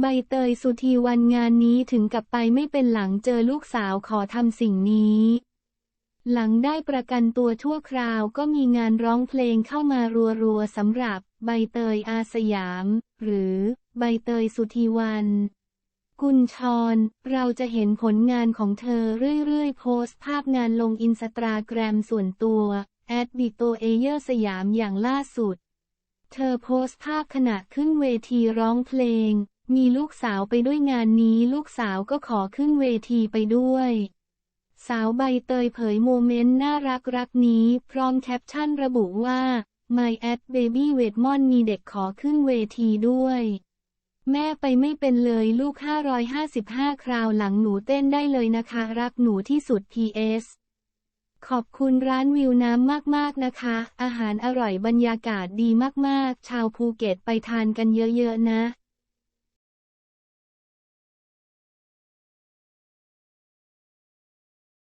ใบเตยสุธีวันงานนี้ถึงกับไปไม่เป็นหลังเจอลูกสาวขอทำสิ่งนี้ หลังได้ประกันตัวชั่วคราวก็มีงานร้องเพลงเข้ามารัวๆสำหรับใบเตยอาสยาม หรือใบเตยสุธีวัน กุญชร เราจะเห็นผลงานของเธอเรื่อยๆ โพสต์ภาพงานลงอินสตาแกรมส่วนตัวแอดบิโตเอเยอร์สยามอย่างล่าสุด เธอโพสต์ภาพขณะขึ้นเวทีร้องเพลง มีลูกสาวไปด้วยงานนี้ลูกสาวก็ขอขึ้นเวทีไปด้วย สาวใบเตยเผยโมเมนต์น่ารักรักนี้พร้อมแคปชั่นระบุว่า My at baby w e d m o n มีเด็กขอขึ้นเวทีด้วย แม่ไปไม่เป็นเลยลูก 555 คราวหลังหนูเต้นได้เลยนะคะรักหนูที่สุด PS ขอบคุณร้านวิวน้ำมากๆนะคะ อาหารอร่อยบรรยากาศดีมากๆ ชาวภูเก็ตไปทานกันเยอะๆนะ